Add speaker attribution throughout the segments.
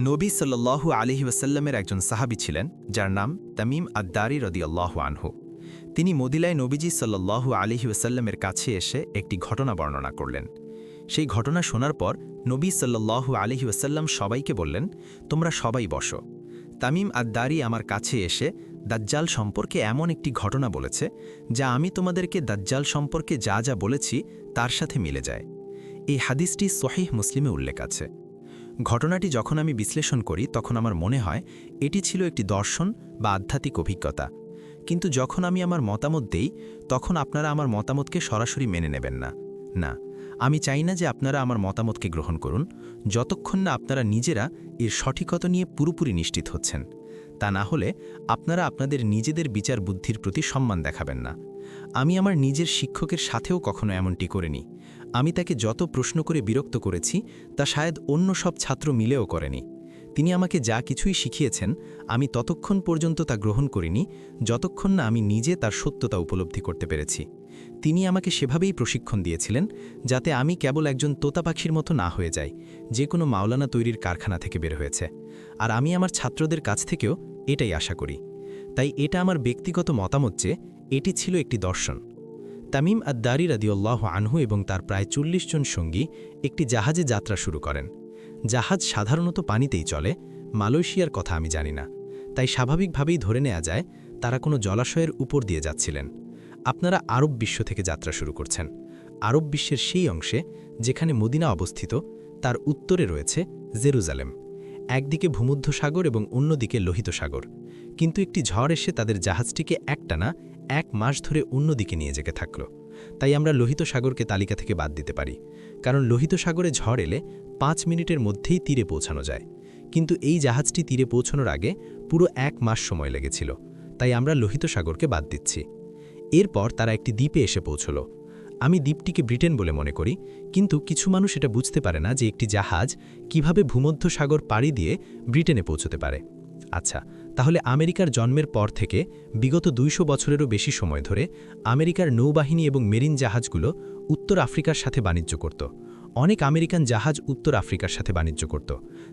Speaker 1: নবী সাল্লাল্লাহু আলিহি ওয়াসাল্লামের একজন সাহাবী ছিলেন, যার নাম তামিম আদ্দারি রদিয়াল্লাহু আনহু। তিনি মদিলায় নবীজি সাল্লাল্লাহু আলিহি ওয়াসাল্লামের কাছে এসে একটি ঘটনা বর্ণনা করলেন। সেই ঘটনা শোনার পর নবী সাল্লাল্লাহু আলিহি ওয়াসাল্লাম সবাইকে বললেন, তোমরা সবাই বসো। তামিম আদ্দারি আমার কাছে এসে, দাজ্জাল সম্পর্কে এমন একটি ঘটনা বলেছে, যা আমি তোমাদেরকে দাজ্জাল সম্পর্কে যা যা বলেছি, তার সাথে মিলে যায়। এই হাদিসটি সহিহ মুসলিমে উল্লেখ আছে। ঘটনাটি যখন আমি বিশ্লেষণ করি, তখন আমার মনে হয় এটি ছিল একটি দর্শন বা আধ্যাত্মিক অভিজ্ঞতা। কিন্তু যখন আমি আমার মতামত দেই, তখন আপনারা আমার মতামতকে সরাসরি মেনে নেবেন না। না, আমি চাই না যে আপনারা আমার মতামতকে গ্রহণ করুন। যতক্ষণ না আপনারা নিজেরা এর সঠিকতা নিয়ে পুরোপুরি নিশ্চিত হচ্ছেন। তা না হলে আপনারা আপনাদের নিজেদের বিচার বুদ্ধির প্রতি সম্মান দেখাবেন না। আমি আমার নিজের শিক্ষকের সাথেও কখনো এমনটি করিনি। আমি তাকে যত প্রশ্ন করে বিরক্ত করেছি, তা শায়দ অন্য সব ছাত্র মিলেও করেনি। তিনি আমাকে যা কিছুই শিখিয়েছেন, আমি ততক্ষণ পর্যন্ত তা গ্রহণ করিনি, যতক্ষণ না আমি নিজে তার সত্যতা উপলব্ধি করতে পেরেছি। তিনি আমাকে সেভাবেই প্রশিক্ষণ দিয়েছিলেন, যাতে আমি কেবল একজন তোতা পাখির মতো না হয়ে যাই, যে কোনো মাওলানা তৈরির কারখানা থেকে বের হয়েছে। আর আমি আমার ছাত্রদের কাছ থেকেও এটাই আশা করি। তাই এটা আমার ব্যক্তিগত মতামত যে, এটি ছিল একটি দর্শন। তামিম আদ্দারি রাদিউল্লাহ আনহু এবং তার প্রায় চল্লিশ জন সঙ্গী একটি জাহাজে যাত্রা শুরু করেন। জাহাজ সাধারণত পানিতেই চলে, মালয়েশিয়ার কথা আমি জানি না। তাই স্বাভাবিকভাবেই ধরে নেওয়া যায়, তারা কোনো জলাশয়ের উপর দিয়ে যাচ্ছিলেন। আপনারা আরব বিশ্ব থেকে যাত্রা শুরু করছেন। আরব বিশ্বের সেই অংশে, যেখানে মদিনা অবস্থিত, তার উত্তরে রয়েছে জেরুজালেম। একদিকে ভূমধ্য সাগর এবং অন্যদিকে লোহিত সাগর কিন্তু একটি ঝড় এসে তাদের জাহাজটিকে একটানা এক মাস ধরে অন্যদিকে নিয়ে যেতে থাকল। তাই আমরা লোহিত সাগরকে তালিকা থেকে বাদ দিতে পারি, কারণ লোহিত সাগরে ঝড় এলে পাঁচ মিনিটের মধ্যেই তীরে পৌঁছানো যায়। কিন্তু এই জাহাজটি তীরে পৌঁছানোর আগে পুরো এক মাস সময় লেগেছিল, তাই আমরা লোহিত সাগরকে বাদ দিচ্ছি। এরপর তারা একটি দ্বীপে এসে পৌঁছল। আমি দ্বীপটিকে ব্রিটেন বলে মনে করি, কিন্তু কিছু মানুষ এটা বুঝতে পারে না যে একটি জাহাজ কীভাবে ভূমধ্য সাগর পাড়ি দিয়ে ব্রিটেনে পৌঁছতে পারে। আচ্ছা তাহলে আমেরিকার জন্মের পর থেকে বিগত দুইশো বছরেরও বেশি সময় ধরে আমেরিকার নৌবাহিনী এবং মেরিন জাহাজগুলো উত্তর আফ্রিকার সাথে বাণিজ্য করত। অনেক আমেরিকান জাহাজ উত্তর আফ্রিকার সাথে বাণিজ্য করত।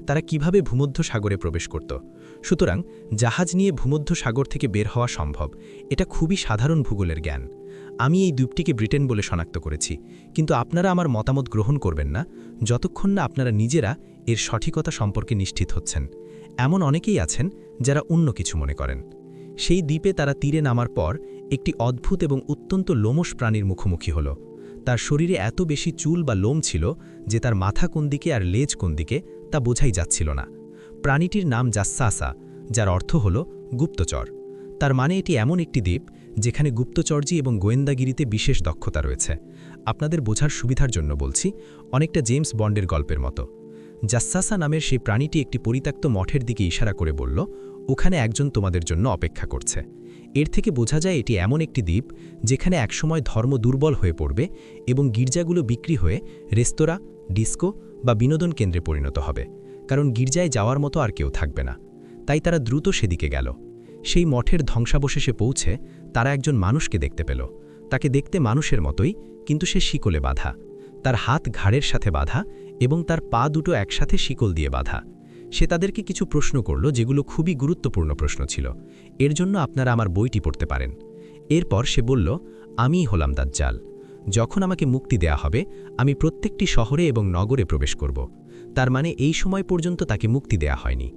Speaker 1: তারা কীভাবে ভূমধ্য সাগরে প্রবেশ করত? সুতরাং জাহাজ নিয়ে ভূমধ্য সাগর থেকে বের হওয়া সম্ভব, এটা খুবই সাধারণ ভূগোলের জ্ঞান। আমি এই দ্বীপটিকে ব্রিটেন বলে শনাক্ত করেছি, কিন্তু আপনারা আমার মতামত গ্রহণ করবেন না, যতক্ষণ না আপনারা নিজেরা এর সঠিকতা সম্পর্কে নিশ্চিত হচ্ছেন। এমন অনেকেই আছেন যারা অন্য কিছু মনে করেন। সেই দ্বীপে তারা তীরে নামার পর একটি অদ্ভুত এবং অত্যন্ত লোমস প্রাণীর মুখোমুখি হল। তার শরীরে এত বেশি চুল বা লোম ছিল যে তার মাথা কোন দিকে আর লেজ কোন দিকে তা বোঝাই যাচ্ছিল না। প্রাণীটির নাম জাসাসা, যার অর্থ হল গুপ্তচর। তার মানে এটি এমন একটি দ্বীপ যেখানে গুপ্তচর্যি এবং গোয়েন্দাগিরিতে বিশেষ দক্ষতা রয়েছে। আপনাদের বোঝার সুবিধার জন্য বলছি, অনেকটা জেমস বন্ডের গল্পের মতো। জাসাসা নামের সেই প্রাণীটি একটি পরিত্যক্ত মঠের দিকে ইশারা করে বলল, ওখানে একজন তোমাদের জন্য অপেক্ষা করছে। এর থেকে বোঝা যায় এটি এমন একটি দ্বীপ যেখানে একসময় ধর্ম দুর্বল হয়ে পড়বে এবং গির্জাগুলো বিক্রি হয়ে রেস্তোরাঁ, ডিস্কো বা বিনোদন কেন্দ্রে পরিণত হবে, কারণ গির্জায় যাওয়ার মতো আর কেউ থাকবে না। তাই তারা দ্রুত সেদিকে গেল। সেই মঠের ধ্বংসাবশেষে পৌঁছে তারা একজন মানুষকে দেখতে পেল। তাকে দেখতে মানুষের মতোই, কিন্তু সে শিকলে বাঁধা। তার হাত ঘাড়ের সাথে বাঁধা এবং তার পা দুটো একসাথে শিকল দিয়ে বাঁধা। সে তাদেরকে কিছু প্রশ্ন করল যেগুলো খুবই গুরুত্বপূর্ণ প্রশ্ন ছিল। এর জন্য আপনারা আমার বইটি পড়তে পারেন। এরপর সে বলল, আমিই হলাম দাজ্জাল। যখন আমাকে মুক্তি দেয়া হবে, আমি প্রত্যেকটি শহরে এবং নগরে প্রবেশ করব। তার মানে এই সময় পর্যন্ত তাকে মুক্তি দেয়া হয়নি।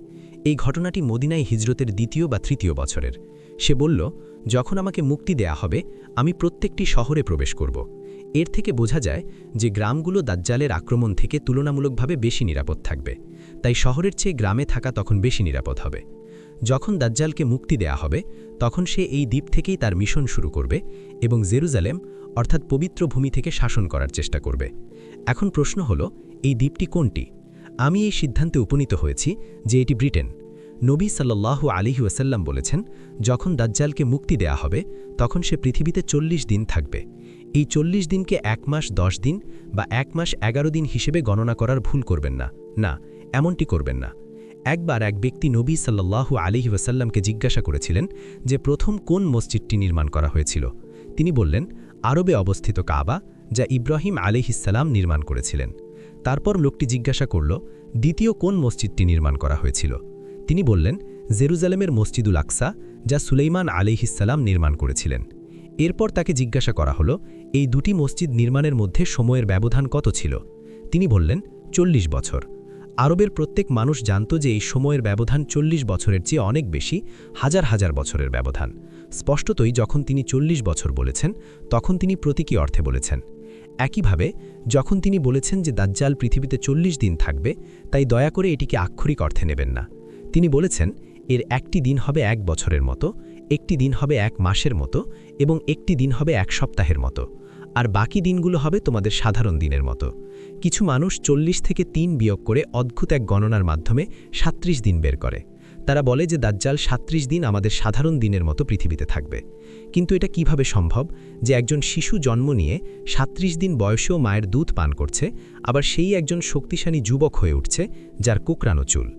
Speaker 1: এই ঘটনাটি মদিনায় হিজরতের দ্বিতীয় বা তৃতীয় বছরের। সে বলল, যখন আমাকে মুক্তি দেয়া হবে, আমি প্রত্যেকটি শহরে প্রবেশ করব। এর থেকে বোঝা যায় যে গ্রামগুলো দাজ্জালের আক্রমণ থেকে তুলনামূলকভাবে বেশি নিরাপদ থাকবে, তাই শহরের চেয়ে গ্রামে থাকা তখন বেশি নিরাপদ হবে। যখন দাজ্জালকে মুক্তি দেয়া হবে, তখন সে এই দ্বীপ থেকেই তার মিশন শুরু করবে এবং জেরুজালেম, অর্থাৎ পবিত্র ভূমি থেকে শাসন করার চেষ্টা করবে। এখন প্রশ্ন হল, এই দ্বীপটি কোনটি? আমি এই সিদ্ধান্তে উপনীত হয়েছি যে এটি ব্রিটেন। নবী সাল্লাল্লাহু আলিহি ওয়াসাল্লাম বলেছেন, যখন দাজ্জালকে মুক্তি দেয়া হবে, তখন সে পৃথিবীতে চল্লিশ দিন থাকবে। এই চল্লিশ দিনকে এক মাস দশ দিন বা এক মাস এগারো দিন হিসেবে গণনা করার ভুল করবেন না। না, এমনটি করবেন না। একবার এক ব্যক্তি নবী সাল্লাল্লাহু আলিহি ওয়াসাল্লামকে জিজ্ঞাসা করেছিলেন যে প্রথম কোন মসজিদটি নির্মাণ করা হয়েছিল। তিনি বললেন, আরবে অবস্থিত কাবা, যা ইব্রাহিম আলিহিসাল্লাম নির্মাণ করেছিলেন।
Speaker 2: তারপর লোকটি জিজ্ঞাসা করল, দ্বিতীয় কোন মসজিদটি নির্মাণ করা হয়েছিল? তিনি বললেন, জেরুজালেমের মসজিদুল আকসা, যা সুলেইমান আলিহিসাল্লাম নির্মাণ করেছিলেন। এরপর তাকে জিজ্ঞাসা করা হলো এই দুটি মসজিদ নির্মাণের মধ্যে সময়ের ব্যবধান কত ছিল? তিনি বললেন, চল্লিশ বছর। আরবের প্রত্যেক মানুষ জানত যে এই সময়ের ব্যবধান চল্লিশ বছরের চেয়ে অনেক বেশি, হাজার হাজার বছরের ব্যবধান। স্পষ্টতই যখন তিনি চল্লিশ বছর বলেছেন, তখন তিনি প্রতীকী অর্থে বলেছেন। একইভাবে, যখন তিনি বলেছেন যে দাজ্জাল পৃথিবীতে চল্লিশ দিন থাকবে, তাই দয়া করে এটিকে আক্ষরিক অর্থে নেবেন না। তিনি বলেছেন, এর একটি দিন হবে এক বছরের মতো, একটি দিন হবে এক মাসের মতো এবং একটি দিন হবে এক সপ্তাহের মতো। আর বাকি দিনগুলো হবে তোমাদের সাধারণ দিনের মতো। কিছু মানুষ চল্লিশ থেকে তিন বিয়োগ করে অদ্ভুত এক গণনার মাধ্যমে সাত্রিশ দিন বের করে। তারা বলে যে দাজ্জাল সাত্রিশ দিন আমাদের সাধারণ দিনের মতো পৃথিবীতে থাকবে। কিন্তু এটা কীভাবে সম্ভব? যে একজন শিশু জন্ম নিয়ে সাত্রিশ দিন বয়সেও মায়ের দুধ পান করছে, আবার সেই একজন শক্তিশালী যুবক হয়ে উঠছে যার কুকরানো চুল।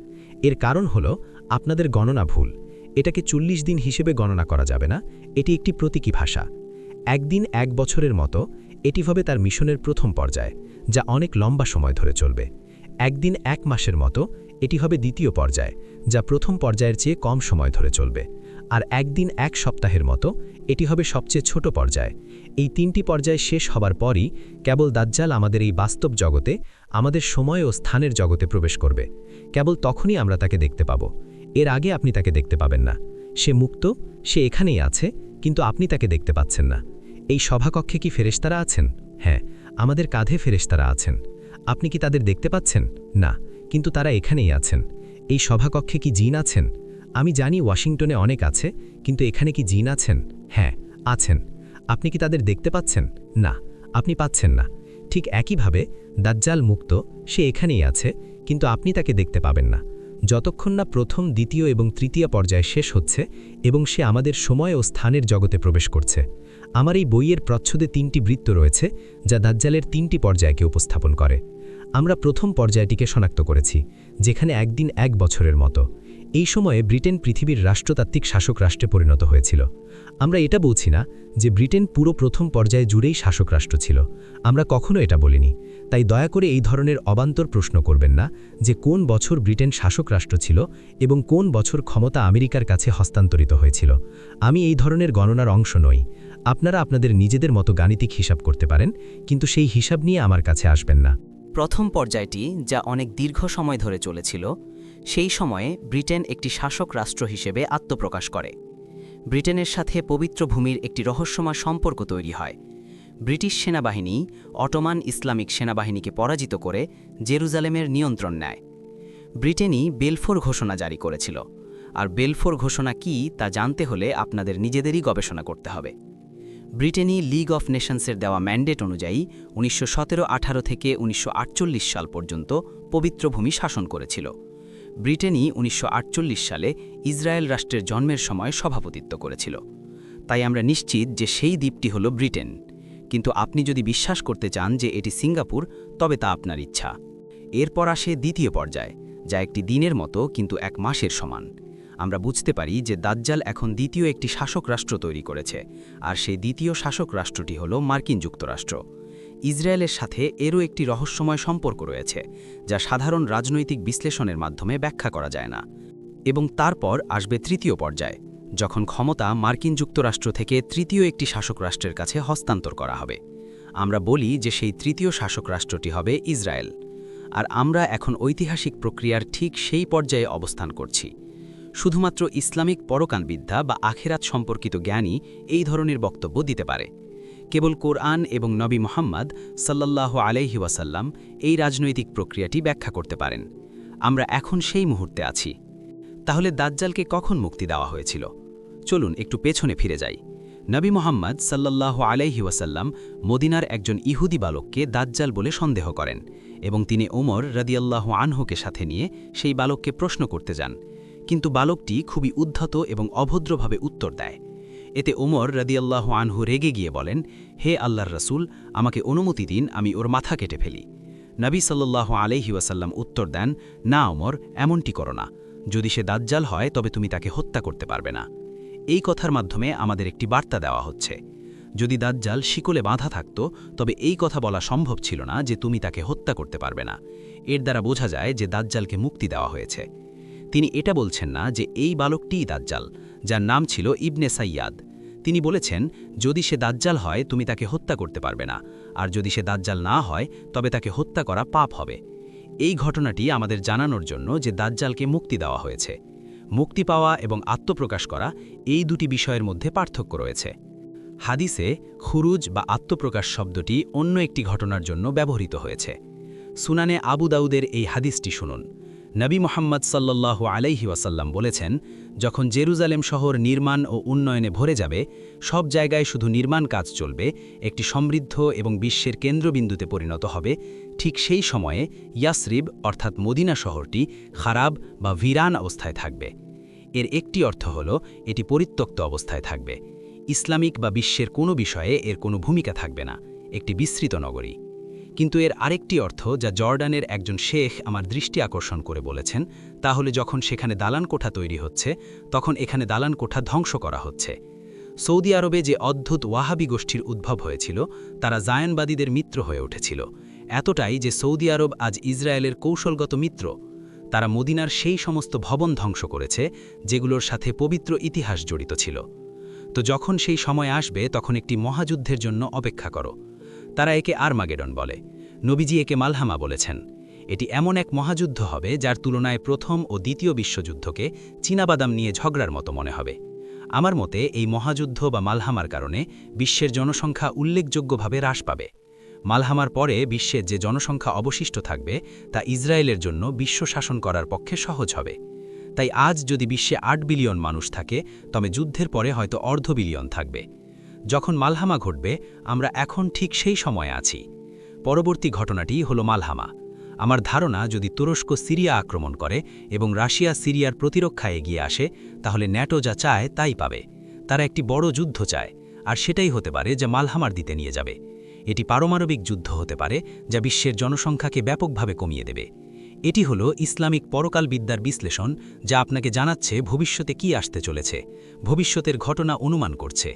Speaker 2: এর কারণ হলো আপনাদের গণনা ভুল। এটাকে চল্লিশ দিন হিসেবে গণনা করা যাবে না। এটি একটি প্রতীকী ভাষা। একদিন এক বছরের মতো এটি হবে তার মিশনের প্রথম পর্যায়, যা অনেক লম্বা সময় ধরে চলবে। একদিন এক মাসের মতো এটি হবে দ্বিতীয় পর্যায়, যা প্রথম পর্যায়ের চেয়ে কম সময় ধরে চলবে। আর একদিন এক সপ্তাহের মতো এটি হবে সবচেয়ে ছোট পর্যায়। এই তিনটি পর্যায় শেষ হবার পরই কেবল দাজ্জাল আমাদের এই বাস্তব জগতে, আমাদের সময় ও স্থানের জগতে প্রবেশ করবে। কেবল তখনই আমরা তাকে দেখতে পাব। এর আগে আপনি তাকে দেখতে পাবেন না। সে মুক্ত, সে এখানেই আছে, কিন্তু আপনি তাকে দেখতে পাচ্ছেন না। এই সভাকক্ষে কি ফেরেশতারা আছেন? হ্যাঁ আমাদের কাঁধে ফেরেশতারা আছেন। আপনি কি তাদের দেখতে পাচ্ছেন? না, কিন্তু তারা এখানেই আছেন। এই সভাকক্ষে কি জিন আছেন? আমি জানি ওয়াশিংটনে অনেক আছে, কিন্তু এখানে কি জিন আছেন? হ্যাঁ আছেন। আপনি কি তাদের দেখতে পাচ্ছেন? না, আপনি পাচ্ছেন না। ঠিক একইভাবে দাজ্জাল মুক্ত, সে এখানেই আছে, কিন্তু আপনি তাকে দেখতে পাবেন না। যতক্ষণ না প্রথম, দ্বিতীয় এবং তৃতীয় পর্যায়ে শেষ হচ্ছে এবং সে আমাদের সময় ও স্থানের জগতে প্রবেশ করছে। আমার এই বইয়ের প্রচ্ছদে তিনটি বৃত্ত রয়েছে, যা দাজ্জালের তিনটি পর্যায়কে উপস্থাপন করে। আমরা প্রথম পর্যায়টিকে শনাক্ত করেছি, যেখানে একদিন এক বছরের মতো। এই সময়ে ব্রিটেন পৃথিবীর রাষ্ট্রতাত্ত্বিক শাসক রাষ্ট্রে পরিণত হয়েছিল। আমরা এটা বলছি না যে ব্রিটেন পুরো প্রথম পর্যায়ে জুড়েই শাসক রাষ্ট্র ছিল। আমরা কখনো এটা বলিনি। তাই দয়া করে এই ধরনের অবান্তর প্রশ্ন করবেন না যে কোন বছর ব্রিটেন শাসক রাষ্ট্র ছিল এবং কোন বছর ক্ষমতা আমেরিকার কাছে হস্তান্তরিত হয়েছিল। আমি এই ধরনের গণনার অংশ নই। আপনারা আপনাদের নিজেদের মতো গাণিতিক হিসাব করতে পারেন, কিন্তু সেই হিসাব নিয়ে আমার কাছে আসবেন না।
Speaker 3: প্রথম পর্যায়টি, যা অনেক দীর্ঘ সময় ধরে চলেছিল, সেই সময়ে ব্রিটেন একটি শাসক রাষ্ট্র হিসেবে আত্মপ্রকাশ করে। ব্রিটেনের সাথে পবিত্র ভূমির একটি রহস্যময় সম্পর্ক তৈরি হয়। ব্রিটিশ সেনাবাহিনী অটোমান ইসলামিক সেনাবাহিনীকে পরাজিত করে জেরুজালেমের নিয়ন্ত্রণ নেয়। ব্রিটেনই বেলফোর ঘোষণা জারি করেছিল। আর বেলফোর ঘোষণা কি, তা জানতে হলে আপনাদের নিজেদেরই গবেষণা করতে হবে। ব্রিটেনই লিগ অফ নেশনসের দেওয়া ম্যান্ডেট অনুযায়ী উনিশশো সতেরো আঠারো থেকে উনিশশো আটচল্লিশ সাল পর্যন্ত পবিত্র ভূমি শাসন করেছিল। ব্রিটেনই উনিশশো আটচল্লিশ সালে ইসরায়েল রাষ্ট্রের জন্মের সময় সভাপতিত্ব করেছিল। তাই আমরা নিশ্চিত যে সেই দ্বীপটি হল ব্রিটেন। কিন্তু আপনি যদি বিশ্বাস করতে চান যে এটি সিঙ্গাপুর, তবে তা আপনার ইচ্ছা। এরপর আসে দ্বিতীয় পর্যায়, যা একটি দিনের মতো কিন্তু এক মাসের সমান। আমরা বুঝতে পারি যে দাজ্জাল এখন দ্বিতীয় একটি শাসক রাষ্ট্র তৈরি করেছে, আর সেই দ্বিতীয় শাসক রাষ্ট্রটি হল মার্কিন যুক্তরাষ্ট্র। ইসরায়েলের সাথে এরও একটি রহস্যময় সম্পর্ক রয়েছে, যা সাধারণ রাজনৈতিক বিশ্লেষণের মাধ্যমে ব্যাখ্যা করা যায় না। এবং তারপর আসবে তৃতীয় পর্যায়, যখন ক্ষমতা মার্কিন যুক্তরাষ্ট্র থেকে তৃতীয় একটি শাসক রাষ্ট্রের কাছে হস্তান্তর করা হবে। আমরা বলি যে সেই তৃতীয় শাসক রাষ্ট্রটি হবে ইসরায়েল। আর আমরা এখন ঐতিহাসিক প্রক্রিয়ার ঠিক সেই পর্যায়ে অবস্থান করছি। শুধুমাত্র ইসলামিক পরকানবিদ্যা বা আখেরাত সম্পর্কিত জ্ঞানী এই ধরনের বক্তব্য দিতে পারে। কেবল কোরআন এবং নবী মোহাম্মদ সাল্লাহ আলাইহি ওয়াসাল্লাম এই রাজনৈতিক প্রক্রিয়াটি ব্যাখ্যা করতে পারেন। আমরা এখন সেই মুহূর্তে আছি। তাহলে দাজ্জালকে কখন মুক্তি দেওয়া হয়েছিল? চলুন একটু পেছনে ফিরে যাই। নবী মোহাম্মদ সাল্লাহ আলাইহি ওয়াসাল্লাম মদিনার একজন ইহুদি বালককে দাজ্জাল বলে সন্দেহ করেন এবং তিনি ওমর রদিয়াল্লাহ আনহুকে সাথে নিয়ে সেই বালককে প্রশ্ন করতে যান। কিন্তু বালকটি খুবই উদ্ধত এবং অভদ্রভাবে উত্তর দেয়। এতে ওমর রদিয়াল্লাহ আনহু রেগে গিয়ে বলেন, হে আল্লাহর রসুল, আমাকে অনুমতি দিন, আমি ওর মাথা কেটে ফেলি। নবী সাল্লাহ আলহি ওয়াসাল্লাম উত্তর দেন, না ওমর, এমনটি করো না। যদি সে দাজ্জাল হয়, তবে তুমি তাকে হত্যা করতে পারবে না। এই কথার মাধ্যমে আমাদের একটি বার্তা দেওয়া হচ্ছে।
Speaker 4: যদি দাজ্জাল শিকলে বাঁধা থাকত, তবে এই কথা বলা সম্ভব ছিল না যে তুমি তাকে হত্যা করতে পারবে না। এর দ্বারা বোঝা যায় যে দাজ্জালকে মুক্তি দেওয়া হয়েছে। তিনি এটা বলছেন না যে এই বালকটিই দাজ্জাল, যার নাম ছিল ইবনে সাইয়াদ। তিনি বলেছেন, যদি সে দাজ্জাল হয়, তুমি তাকে হত্যা করতে পারবে না, আর যদি সে দাজ্জাল না হয়, তবে তাকে হত্যা করা পাপ হবে। এই ঘটনাটি আমাদের জানানোর জন্য যে দাজ্জালকে মুক্তি দেওয়া হয়েছে। মুক্তি পাওয়া এবং আত্মপ্রকাশ করা এই দুটি বিষয়ের মধ্যে পার্থক্য রয়েছে। হাদিসে খুরুজ বা আত্মপ্রকাশ শব্দটি অন্য একটি ঘটনার জন্য ব্যবহৃত হয়েছে। সুনানে আবু দাউদের এই হাদিসটি শুনুন। নবী মোহাম্মদ সাল্লাল্লাহু আলাইহি ওয়াসাল্লাম বলেছেন, যখন জেরুজালেম শহর নির্মাণ ও উন্নয়নে ভরে যাবে, সব জায়গায় শুধু নির্মাণ কাজ চলবে, একটি সমৃদ্ধ এবং বিশ্বের কেন্দ্রবিন্দুতে পরিণত হবে, ঠিক সেই সময়ে ইয়াসরিব, অর্থাৎ মদিনা শহরটি খারাপ বা ভিরান অবস্থায় থাকবে। এর একটি অর্থ হল, এটি পরিত্যক্ত অবস্থায় থাকবে। ইসলামিক বা বিশ্বের কোনো বিষয়ে এর কোনো ভূমিকা থাকবে না, একটি বিস্তৃত নগরী। কিন্তু এর আরেকটি অর্থ যা জর্ডানের একজন শেখ আমার দৃষ্টি আকর্ষণ করে বলেছেন, তাহলে যখন সেখানে দালান কোঠা তৈরি হচ্ছে, তখন এখানে দালান কোঠা ধ্বংস করা হচ্ছে। সৌদি আরবে যে অদ্ভুত ওয়াহাবি গোষ্ঠীর উদ্ভব হয়েছিল, তারা জায়নবাদীদের মিত্র হয়ে উঠেছিল। এতটাই যে সৌদি আরব আজ ইসরায়েলের কৌশলগত মিত্র। তারা মদিনার সেই সমস্ত ভবন ধ্বংস করেছে, যেগুলোর সাথে পবিত্র ইতিহাস জড়িত ছিল। তো যখন সেই সময় আসবে, তখন একটি মহাযুদ্ধের জন্য অপেক্ষা করো। তারা একে আরমাগেডন বলে। নবীজি একে মালহামা বলেছেন। এটি এমন এক মহাযুদ্ধ হবে, যার তুলনায় প্রথম ও দ্বিতীয় বিশ্বযুদ্ধকে চীনাবাদাম নিয়ে ঝগড়ার মতো মনে হবে। আমার মতে, এই মহাযুদ্ধ বা মালহামার কারণে বিশ্বের জনসংখ্যা উল্লেখযোগ্যভাবে হ্রাস পাবে। মালহামার পরে বিশ্বের যে জনসংখ্যা অবশিষ্ট থাকবে, তা ইসরায়েলের জন্য বিশ্ব শাসন করার পক্ষে সহজ হবে। তাই আজ যদি বিশ্বে আট বিলিয়ন মানুষ থাকে, তবে যুদ্ধের পরে হয়তো অর্ধ বিলিয়ন থাকবে। যখন মালহামা ঘটবে, আমরা এখন ঠিক সেই সময়ে আছি। পরবর্তী ঘটনাটি হল মালহামা। আমার ধারণা, যদি তুরস্ক সিরিয়া আক্রমণ করে এবং রাশিয়া সিরিয়ার প্রতিরক্ষা এগিয়ে আসে, তাহলে ন্যাটো যা চায় তাই পাবে। তারা একটি বড় যুদ্ধ চায়, আর সেটাই হতে পারে যা মালহামার দিতে নিয়ে যাবে। এটি পারমাণবিক যুদ্ধ হতে পারে, যা বিশ্বের জনসংখ্যাকে ব্যাপকভাবে কমিয়ে দেবে। এটি হল ইসলামিক পরকাল বিদ্যার বিশ্লেষণ, যা আপনাকে জানাচ্ছে ভবিষ্যতে কি আসতে চলেছে, ভবিষ্যতের ঘটনা অনুমান করছে।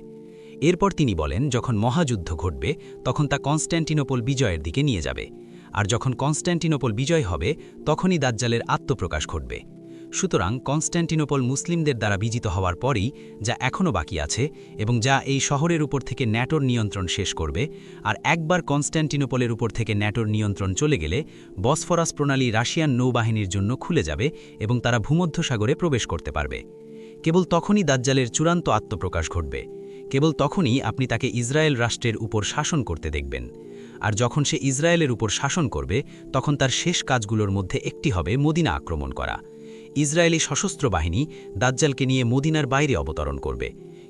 Speaker 4: এরপর তিনি বলেন, যখন মহাযুদ্ধ ঘটবে, তখন তা কনস্ট্যান্টিনোপল বিজয়ের দিকে নিয়ে যাবে। আর যখন কনস্ট্যান্টিনোপল বিজয় হবে, তখনই দাজ্জালের আত্মপ্রকাশ ঘটবে। সুতরাং কনস্ট্যান্টিনোপল মুসলিমদের দ্বারা বিজিত হওয়ার পরই, যা এখনও বাকি আছে এবং যা এই শহরের উপর থেকে ন্যাটোর নিয়ন্ত্রণ শেষ করবে, আর একবার কনস্ট্যান্টিনোপলের উপর থেকে ন্যাটোর নিয়ন্ত্রণ চলে গেলে, বসফরাস প্রণালী রাশিয়ান নৌবাহিনীর জন্য খুলে যাবে এবং তারা ভূমধ্যসাগরে প্রবেশ করতে পারবে। কেবল তখনই দাজ্জালের চূড়ান্ত আত্মপ্রকাশ ঘটবে। কেবল তখনই আপনি তাকে ইসরায়েল রাষ্ট্রের উপর শাসন করতে দেখবেন। আর যখন সে ইসরায়েলের উপর শাসন করবে, তখন তার শেষ কাজগুলোর মধ্যে একটি হবে মদিনা আক্রমণ করা। ইসরায়েলি সশস্ত্র বাহিনী দাজ্জালকে নিয়ে মদিনার বাইরে অবতরণ করবে,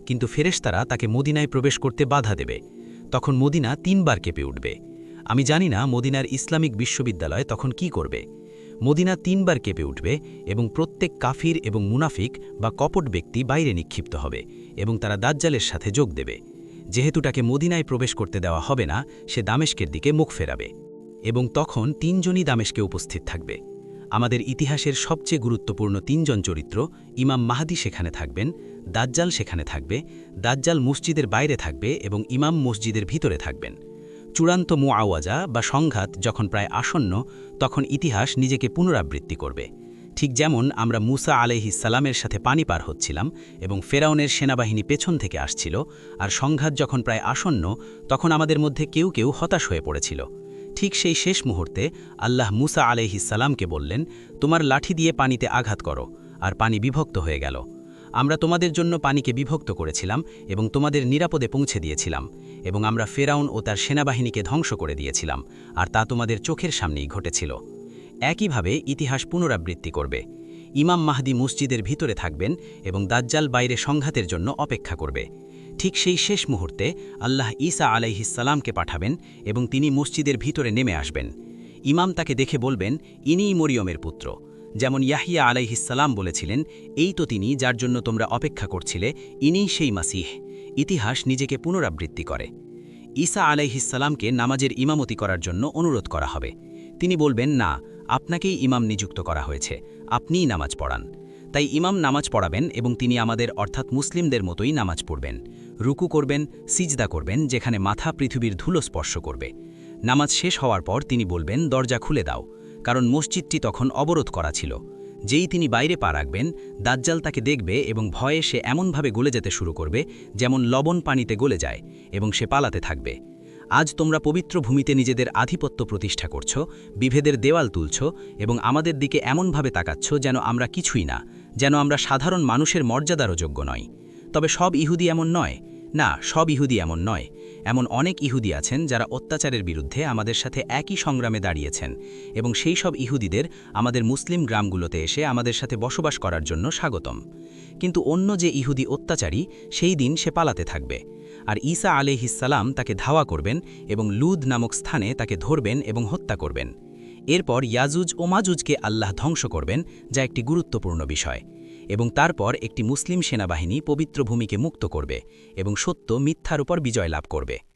Speaker 4: কিন্তু ফেরেশতারা তাকে মদিনায় প্রবেশ করতে বাধা দেবে। তখন মদিনা তিনবার কেঁপে উঠবে। আমি জানি না মদিনার ইসলামিক বিশ্ববিদ্যালয় তখন কি করবে। মদিনা তিনবার কেঁপে উঠবে এবং প্রত্যেক কাফির এবং মুনাফিক বা কপট ব্যক্তি বাইরে নিক্ষিপ্ত হবে এবং তারা দাজ্জালের সাথে যোগ দেবে। যেহেতু তাকে মদিনায় প্রবেশ করতে দেওয়া হবে না, সে দামেশকের দিকে মুখ ফেরাবে এবং তখন তিনজনই দামেশকে উপস্থিত থাকবে। আমাদের ইতিহাসের সবচেয়ে গুরুত্বপূর্ণ তিনজন চরিত্র ইমাম মাহাদি সেখানে থাকবেন, দাজ্জাল সেখানে থাকবে, দাজ্জাল মসজিদের বাইরে থাকবে এবং ইমাম মসজিদের ভিতরে থাকবেন। চূড়ান্ত মুআওয়াজা বা সংঘাত যখন প্রায় আসন্ন, তখন ইতিহাস নিজেকে পুনরাবৃত্তি করবে। ঠিক যেমন আমরা মুসা সালামের সাথে পানি পার হচ্ছিলাম এবং ফেরাউনের সেনাবাহিনী পেছন থেকে আসছিল, আর সংঘাত যখন প্রায় আসন্ন, তখন আমাদের মধ্যে কেউ কেউ হতাশ হয়ে পড়েছিল। ঠিক সেই শেষ মুহূর্তে আল্লাহ মুসা সালামকে বললেন, তোমার লাঠি দিয়ে পানিতে আঘাত করো, আর পানি বিভক্ত হয়ে গেল। আমরা তোমাদের জন্য পানিকে বিভক্ত করেছিলাম এবং তোমাদের নিরাপদে পৌঁছে দিয়েছিলাম এবং আমরা ফেরাউন ও তার সেনাবাহিনীকে ধ্বংস করে দিয়েছিলাম, আর তা তোমাদের চোখের সামনেই ঘটেছিল। একইভাবে ইতিহাস পুনরাবৃত্তি করবে। ইমাম মাহদি মসজিদের ভিতরে থাকবেন এবং দাজ্জাল বাইরে সংঘাতের জন্য অপেক্ষা করবে। ঠিক সেই শেষ মুহূর্তে আল্লাহ ঈসা আলাইহিসালামকে পাঠাবেন এবং তিনি মসজিদের ভিতরে নেমে আসবেন। ইমাম তাকে দেখে বলবেন, ইনিই মরিয়মের পুত্র। যেমন ইয়াহিয়া আলাইহিসাল্লাম বলেছিলেন, এই তো তিনি যার জন্য তোমরা অপেক্ষা করছিলে, ইনিই সেই মাসিহ। ইতিহাস নিজেকে পুনরাবৃত্তি করে। ঈসা আলাইহিসাল্লামকে নামাজের ইমামতি করার জন্য অনুরোধ করা হবে। তিনি বলবেন, না, আপনাকেই ইমাম নিযুক্ত করা হয়েছে। আপনিই নামাজ পড়ান। তাই ইমাম নামাজ পড়াবেন এবং তিনি আমাদের, অর্থাৎ মুসলিমদের মতোই নামাজ পড়বেন। রুকু করবেন, সিজদা করবেন, যেখানে মাথা পৃথিবীর ধুলো স্পর্শ করবে। নামাজ শেষ হওয়ার পর তিনি বলবেন, দরজা খুলে দাও। কারণ মসজিদটি তখন অবরোধ করা ছিল। যেই তিনি বাইরে পা রাখবেন, দাজ্জাল তাকে দেখবে এবং ভয়ে সে এমনভাবে গলে যেতে শুরু করবে, যেমন লবণ পানিতে গলে যায় এবং সে পালাতে থাকবে। আজ তোমরা পবিত্র ভূমিতে নিজেদের আধিপত্য প্রতিষ্ঠা করছ, বিভেদের দেওয়াল তুলছ এবং আমাদের দিকে এমনভাবে তাকাচ্ছ যেন আমরা কিছুই না, যেন আমরা সাধারণ মানুষের মর্যাদারও যোগ্য নই। তবে সব ইহুদি এমন নয়। না, সব ইহুদি এমন নয়। এমন অনেক ইহুদি আছেন যারা অত্যাচারের বিরুদ্ধে আমাদের সাথে একই সংগ্রামে দাঁড়িয়েছেন এবং সেই সব ইহুদিদের আমাদের মুসলিম গ্রামগুলোতে এসে আমাদের সাথে বসবাস করার জন্য স্বাগতম। কিন্তু অন্য যে ইহুদি অত্যাচারী, সেই দিন সে পালাতে থাকবে। আর ঈসা আলিহিসাল্লাম তাকে ধাওয়া করবেন এবং লুদ নামক স্থানে তাকে ধরবেন এবং হত্যা করবেন। এরপর ইয়াজুজ ও মাজুজকে আল্লাহ ধ্বংস করবেন, যা একটি গুরুত্বপূর্ণ বিষয়। এবং তারপর একটি মুসলিম সেনাবাহিনী পবিত্র ভূমিকে মুক্ত করবে এবং সত্য মিথ্যার উপর বিজয় লাভ করবে।